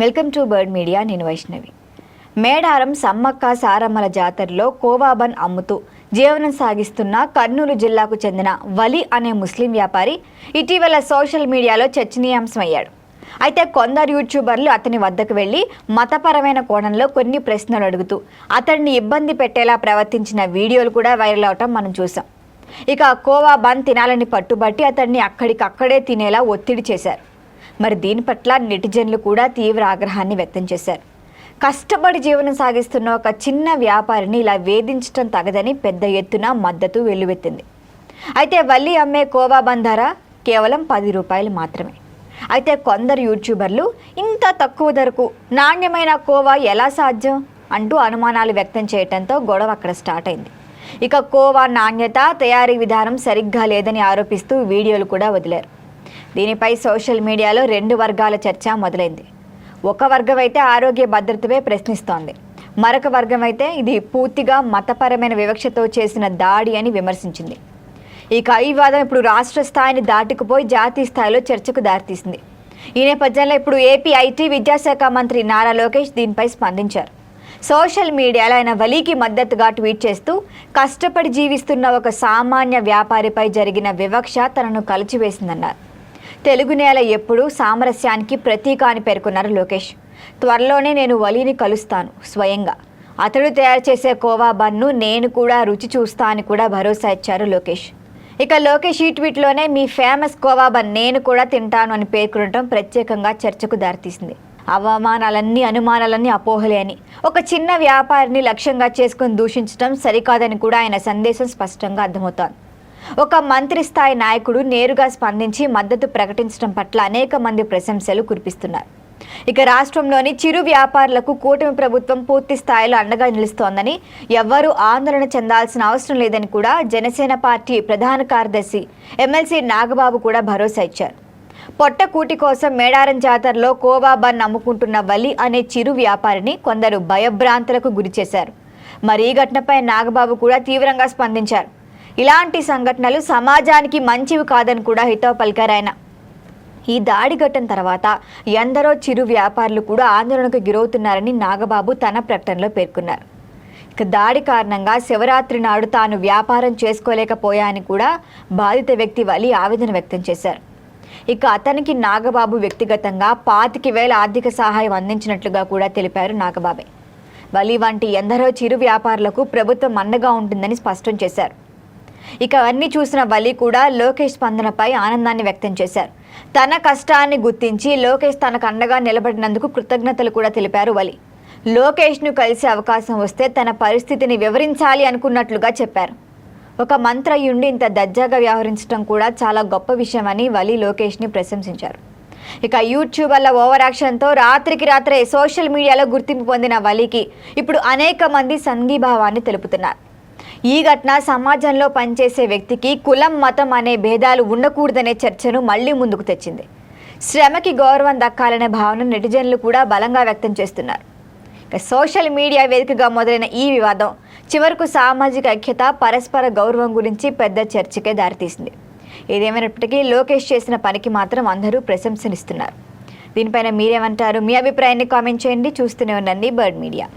Welcome to bird media. నేను వైష్ణవి. మేడారం సమ్మక్క సారమ్మల జాతరలో కోవాబన్ అమ్ముతూ జీవనం సాగిస్తున్న కర్నూలు జిల్లాకు చెందిన వలి అనే ముస్లిం వ్యాపారి ఇటీవల సోషల్ మీడియాలో చర్చనీయాంశమయ్యాడు. అయితే కొందరు యూట్యూబర్లు అతని వద్దకు వెళ్ళి మతపరమైన కోణంలో కొన్ని ప్రశ్నలు అడుగుతూ అతన్ని ఇబ్బంది పెట్టేలా ప్రవర్తించిన వీడియోలు కూడా వైరల్ అవటం మనం చూసాం ఇక కోవా బన్ తినాలని పట్టుబట్టి అతన్ని అక్కడికక్కడే తినేలా ఒత్తిడి చేశారు. మరి దీని పట్ల నెటిజన్లు కూడా తీవ్ర ఆగ్రహాన్ని వ్యక్తం చేశారు. కష్టపడి జీవనం సాగిస్తున్న ఒక చిన్న వ్యాపారిని ఇలా వేధించడం తగదని పెద్ద ఎత్తున మద్దతు వెల్లువెత్తింది. అయితే వల్లి అమ్మే కోవా బంధార? కేవలం పది రూపాయలు మాత్రమే. అయితే కొందరు యూట్యూబర్లు ఇంత తక్కువ ధరకు నాణ్యమైన కోవా ఎలా సాధ్యం? అంటూ అనుమానాలు వ్యక్తం చేయడంతో గొడవ అక్కడ స్టార్ట్ అయింది. ఇక కోవా నాణ్యత తయారీ విధానం సరిగ్గా లేదని ఆరోపిస్తూ వీడియోలు కూడా వదిలారు. దీనిపై సోషల్ మీడియాలో రెండు వర్గాల చర్చ మొదలైంది. ఒక వర్గం అయితే ఆరోగ్య భద్రతపై ప్రశ్నిస్తోంది. మరొక వర్గం అయితే ఇది పూర్తిగా మతపరమైన వివక్షతో చేసిన దాడి అని విమర్శించింది. ఇక ఈ వాదం ఇప్పుడు రాష్ట్ర స్థాయిని దాటుకుపోయి జాతీయ స్థాయిలో చర్చకు దారితీసింది. ఈ నేపథ్యంలో ఇప్పుడు ఏపీ ఐటీ విద్యాశాఖ మంత్రి నారా లోకేష్ దీనిపై స్పందించారు. సోషల్ మీడియాలో ఆయన వలీకి మద్దతుగా ట్వీట్ చేస్తూ కష్టపడి జీవిస్తున్న ఒక సామాన్య వ్యాపారిపై జరిగిన వివక్ష తనను కలిచివేసిందన్నారు. తెలుగు నేల ఎప్పుడూ సామరస్యానికి ప్రతీక అని పేర్కొన్నారు లోకేష్. త్వరలోనే నేను వలీని కలుస్తాను స్వయంగా. అతడు తయారు చేసే కోవా బన్ను నేను కూడా రుచి చూస్తా అని కూడా భరోసా ఇచ్చారు లోకేష్. ఇక లోకేష్ ఈ ట్వీట్లోనే మీ ఫేమస్ కోవా బన్ నేను కూడా తింటాను అని పేర్కొనడం ప్రత్యేకంగా చర్చకు దారితీసింది. అవమానాలన్నీ అనుమానాలన్నీ అపోహలే అని. ఒక చిన్న వ్యాపారిని లక్ష్యంగా చేసుకుని దూషించడం సరికాదని కూడా ఆయన సందేశం స్పష్టంగా అర్థమవుతోంది. ఒక మంత్రి స్థాయి నాయకుడు నేరుగా స్పందించి మద్దతు ప్రకటించడం పట్ల అనేక మంది ప్రశంసలు కురిపిస్తున్నారు. ఇక రాష్ట్రంలోని చిరు వ్యాపారులకు కూటమి ప్రభుత్వం పూర్తి స్థాయిలో అండగా నిలుస్తోందని ఎవ్వరూ ఆందోళన చెందాల్సిన అవసరం లేదని కూడా జనసేన పార్టీ ప్రధాన కార్యదర్శి ఎమ్మెల్సీ నాగబాబు కూడా భరోసా ఇచ్చారు. పొట్ట కూటి కోసం మేడారం జాతరలో కోవాబన్ అమ్ముకుంటున్న వలి అనే చిరు వ్యాపారిని కొందరు భయభ్రాంతులకు గురి చేశారు మరి ఈ ఘటనపై నాగబాబు కూడా తీవ్రంగా స్పందించారు. ఇలాంటి సంఘటనలు సమాజానికి మంచివి కాదని కూడా హితవు పలికారు ఆయన. ఈ దాడి ఘటన తర్వాత ఎందరో చిరు వ్యాపారులు కూడా ఆందోళనకు గురవుతున్నారని నాగబాబు తన ప్రకటనలో పేర్కొన్నారు. ఇక దాడి కారణంగా శివరాత్రి నాడు తాను వ్యాపారం చేసుకోలేకపోయాని కూడా బాధిత వ్యక్తి వలి ఆవేదన వ్యక్తం చేశారు. ఇక అతనికి నాగబాబు వ్యక్తిగతంగా పాతికి వేల ఆర్థిక సహాయం అందించినట్లుగా కూడా తెలిపారు నాగబాబే. వలి వంటి ఎందరో చిరు వ్యాపారులకు ప్రభుత్వం అండగా ఉంటుందని స్పష్టం చేశారు. ఇక అన్ని చూసిన వలి కూడా లోకేష్ స్పందనపై ఆనందాన్ని వ్యక్తం చేశారు. తన కష్టాన్ని గుర్తించి లోకేష్ తనకు అండగా నిలబడినందుకు కృతజ్ఞతలు కూడా తెలిపారు వలి లోకేష్ను కలిసే అవకాశం వస్తే తన పరిస్థితిని వివరించాలి అనుకున్నట్లుగా చెప్పారు. ఒక మంత్రయుండి ఇంత దర్జాగా వ్యవహరించడం కూడా చాలా గొప్ప విషయమని వలి లోకేష్ని ప్రశంసించారు. ఇక యూట్యూబర్ల ఓవర్ యాక్షన్తో రాత్రికి రాత్రే సోషల్ మీడియాలో గుర్తింపు పొందిన వలికి ఇప్పుడు అనేక మంది సంఘీభావాన్ని తెలుపుతున్నారు. ఈ ఘటన సమాజంలో పనిచేసే వ్యక్తికి కులం మతం అనే భేదాలు ఉండకూడదనే చర్చను మళ్ళీ ముందుకు తెచ్చింది. శ్రమకి గౌరవం దక్కాలనే భావన నెటిజన్లు కూడా బలంగా వ్యక్తం చేస్తున్నారు. సోషల్ మీడియా వేదికగా మొదలైన ఈ వివాదం చివరకు సామాజిక ఐక్యత పరస్పర గౌరవం గురించి పెద్ద చర్చకే దారితీసింది. ఏదేమైనప్పటికీ లోకేష్ చేసిన పనికి మాత్రం అందరూ ప్రశంసనిస్తున్నారు. దీనిపైన మీరేమంటారు? మీ అభిప్రాయాన్ని కామెంట్ చేయండి. చూస్తూనే ఉండండి బర్డ్ మీడియా.